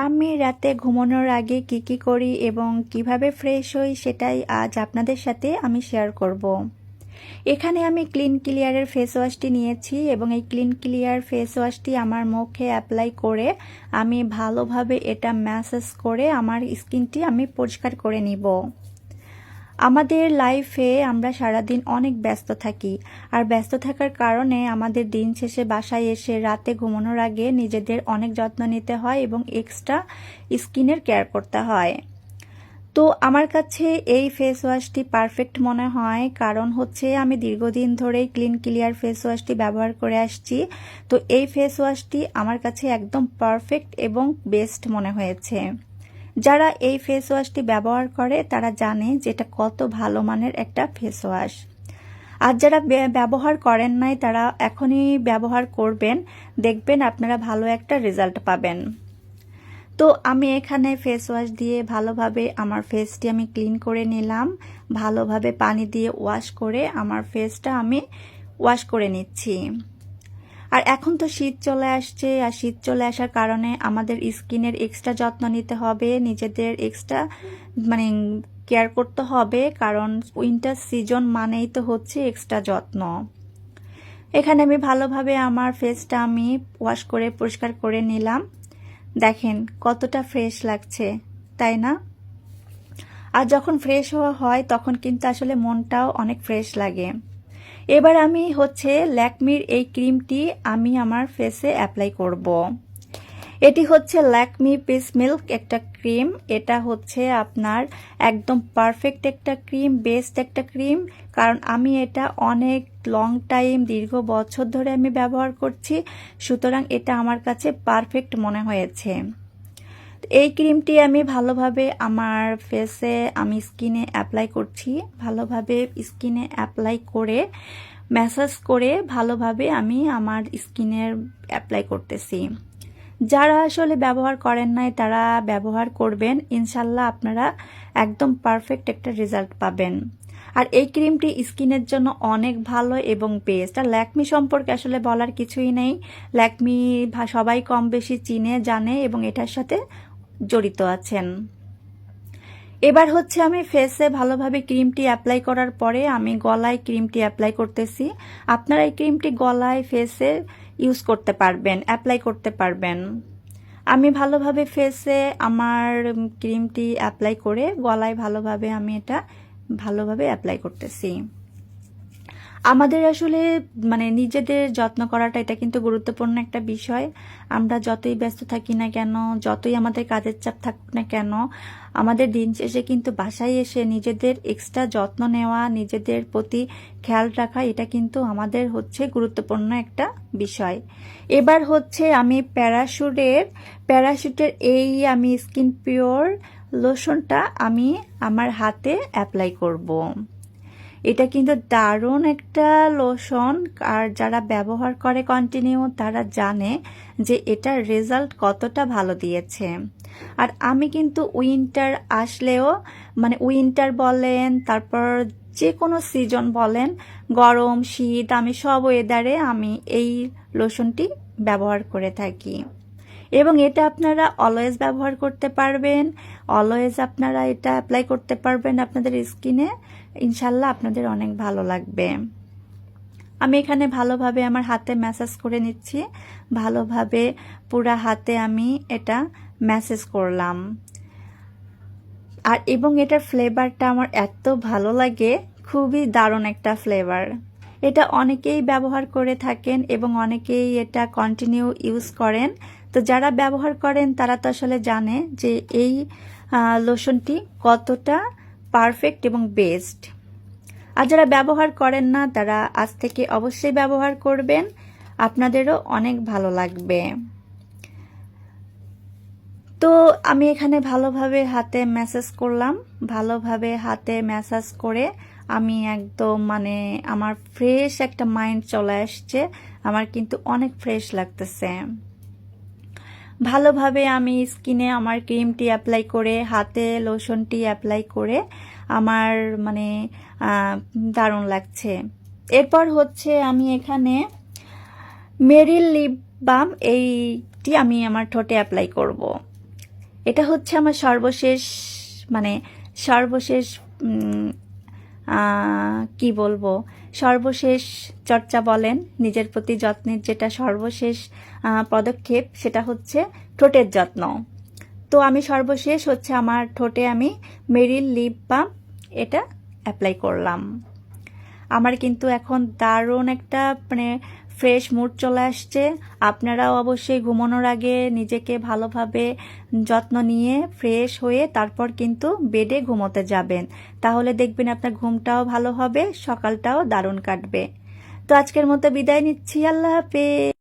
আমি রাতে ঘুমানোর আগে কি কি করি এবং কীভাবে ফ্রেশ হই সেটাই আজ আপনাদের সাথে আমি শেয়ার করব। এখানে আমি ক্লিন ক্লিয়ারের ফেস ওয়াশটি নিয়েছি এবং এই ক্লিন ক্লিয়ার ফেস ওয়াশটি আমার মুখে অ্যাপ্লাই করে আমি ভালোভাবে এটা ম্যাসেজ করে আমার স্কিনটি আমি পরিষ্কার করে নিব আমাদের লাইফে আমরা সারাদিন অনেক ব্যস্ত থাকি। আর ব্যস্ত থাকার কারণে আমাদের দিন শেষে বাসায় এসে রাতে ঘুমানোর আগে নিজেদের অনেক যত্ন নিতে হয় এবং এক্সট্রা স্কিনের কেয়ার করতে হয়। তো আমার কাছে এই ফেস ওয়াশটি পারফেক্ট মনে হয়, কারণ হচ্ছে আমি দীর্ঘদিন ধরেই ক্লিন ক্লিয়ার ফেস ওয়াশটি ব্যবহার করে আসছি। তো এই ফেস ওয়াশটি আমার কাছে একদম পারফেক্ট এবং বেস্ট মনে হয়েছে। যারা এই ফেস ওয়াশটি ব্যবহার করে, তারা জানে যে এটা কত ভালো মানের একটা ফেস ওয়াশ আর যারা ব্যবহার করেন নাই, তারা এখনই ব্যবহার করবেন। দেখবেন আপনারা ভালো একটা রেজাল্ট পাবেন। তো আমি এখানে ফেস ওয়াশ দিয়ে ভালোভাবে আমার ফেসটি আমি ক্লিন করে নিলাম। ভালোভাবে পানি দিয়ে ওয়াশ করে আমার ফেসটা আমি ওয়াশ করে নিচ্ছি। আর এখন তো শীত চলে আসছে, আর শীত চলে আসার কারণে আমাদের স্কিনের এক্সট্রা যত্ন নিতে হবে, নিজেদের এক্সট্রা মানে কেয়ার করতে হবে, কারণ উইন্টার সিজন মানেই তো হচ্ছে এক্সট্রা যত্ন। এখানে আমি ভালোভাবে আমার ফেসটা আমি ওয়াশ করে, পরিষ্কার করে নিলাম। দেখেন কতটা ফ্রেশ লাগছে, তাই না? আর যখন ফ্রেশ হওয়া হয়, তখন কিন্তু আসলে মনটাও অনেক ফ্রেশ লাগে। এবার আমি হচ্ছে ল্যাকমির এই ক্রিমটি আমি আমার ফেসে অ্যাপ্লাই করব। এটি হচ্ছে ল্যাকমি পিস মিল্ক একটা ক্রিম। এটা হচ্ছে আপনার একদম পারফেক্ট একটা ক্রিম বেস্ট একটা ক্রিম। কারণ আমি এটা অনেক লং টাইম দীর্ঘ বছর ধরে আমি ব্যবহার করছি। সুতরাং এটা আমার কাছে পারফেক্ট মনে হয়েছে। এই ক্রিমটি আমি ভালোভাবে আমার ফেসে আমি স্কিনে অ্যাপ্লাই করছি। ভালোভাবে স্কিনে অ্যাপ্লাই করে ম্যাসাজ করে ভালোভাবে আমি আমার স্কিনের অ্যাপ্লাই করতেছি। যারা আসলে ব্যবহার করেন নাই, তারা ব্যবহার করবেন। ইনশাল্লাহ আপনারা একদম পারফেক্ট একটা রেজাল্ট পাবেন। আর এই ক্রিমটি স্কিনের জন্য অনেক ভালো এবং বেস্ট আর ল্যাকমি সম্পর্কে আসলে বলার কিছুই নেই। ল্যাকমি সবাই কম বেশি চিনে, জানে এবং এটার সাথে জড়িত আছেন। এবার হচ্ছে আমি ফেসে ভালোভাবে ক্রিমটি অ্যাপ্লাই করার পরে আমি গলায় ক্রিমটি অ্যাপ্লাই করতেছি। আপনারা এই ক্রিমটি গলায় ফেসে ইউজ করতে পারবেন অ্যাপ্লাই করতে পারবেন। আমি ভালোভাবে ফেসে আমার ক্রিমটি অ্যাপ্লাই করে গলায় ভালোভাবে আমি এটা ভালোভাবে অ্যাপ্লাই করতেছি। আমাদের আসলে মানে নিজেদের যত্ন করাটা এটা কিন্তু গুরুত্বপূর্ণ একটা বিষয় আমরা যতই ব্যস্ত থাকি না কেন, যতই আমাদের কাজের চাপ থাকুক না কেন, আমাদের দিন শেষে কিন্তু বাসায় এসে নিজেদের এক্সট্রা যত্ন নেওয়া, নিজেদের প্রতি খেয়াল রাখা, এটা কিন্তু আমাদের হচ্ছে গুরুত্বপূর্ণ একটা বিষয় এবার হচ্ছে আমি প্যারাশুটের প্যারাশুটের এই আমি স্কিন পিওর লোশনটা আমি আমার হাতে অ্যাপ্লাই করব। এটা কিন্তু দারুণ একটা লোশন আর যারা ব্যবহার করে কন্টিনিউ তারা জানে যে এটার রেজাল্ট কতটা ভালো দিয়েছে। আর আমি কিন্তু উইন্টার আসলেও মানে উইন্টার বলেন, তারপর যে কোনো সিজন বলেন, গরম, শীত, আমি সব ওয়েদারে আমি এই লোশনটি ব্যবহার করে থাকি। এবং এটা আপনারা অলওয়েজ ব্যবহার করতে পারবেন। অলওয়েজ আপনারা এটা অ্যাপ্লাই করতে পারবেন আপনাদের স্কিনে ইনশাল্লাহ আপনাদের অনেক ভালো লাগবে। আমি এখানে ভালোভাবে আমার হাতে ম্যাসাজ করে নিচ্ছি। ভালোভাবে পুরা হাতে আমি এটা ম্যাসেজ করলাম। আর এবং এটার ফ্লেভারটা আমার এত ভালো লাগে, খুবই দারুণ একটা ফ্লেভার এটা অনেকেই ব্যবহার করে থাকেন এবং অনেকেই এটা কন্টিনিউ ইউজ করেন। তো যারা ব্যবহার করেন তারা তো আসলে জানে যে এই লোশনটি কতটা পারফেক্ট এবং বেস্ট। আর যারা ব্যবহার করেন না, তারা আজ থেকে অবশ্যই ব্যবহার করবেন। আপনাদেরও অনেক ভালো লাগবে। তো আমি এখানে ভালোভাবে হাতে ম্যাসাজ করলাম। ভালোভাবে হাতে ম্যাসাজ করে আমি একদম মানে আমার ফ্রেশ একটা মাইন্ড চলে আসছে। আমার কিন্তু অনেক ফ্রেশ লাগতেছে। ভালোভাবে আমি স্কিনে আমার ক্রিমটি অ্যাপ্লাই করে, হাতে লোশনটি অ্যাপ্লাই করে আমার মানে দারুণ লাগছে এরপর হচ্ছে আমি এখানে মেরিল লিপ বাম এইটি আমি আমার ঠোঁটে অ্যাপ্লাই করব। এটা হচ্ছে আমার সর্বশেষ মানে সর্বশেষ কি বলব? সর্বশেষ চর্চা বলেন, নিজের প্রতি যত্নের যেটা সর্বশেষ পদক্ষেপ, সেটা হচ্ছে ঠোঁটের যত্ন। তো আমি সর্বশেষ হচ্ছে আমার ঠোঁটে আমি মেরিল লিপ বাম, এটা অ্যাপ্লাই করলাম। আমার কিন্তু এখন দারুণ একটা মানে ফ্রেশ মুড চলে আসছে। আপনারাও অবশ্যই ঘুমানোর আগে নিজেকে ভালোভাবে যত্ন নিয়ে ফ্রেশ হয়ে তারপর কিন্তু বেডে ঘুমোতে যাবেন। তাহলে দেখবেন আপনার ঘুমটাও ভালো হবে, সকালটাও দারুণ কাটবে। তো আজকের মতো বিদায় নিচ্ছি, আল্লাহ হাফেজ।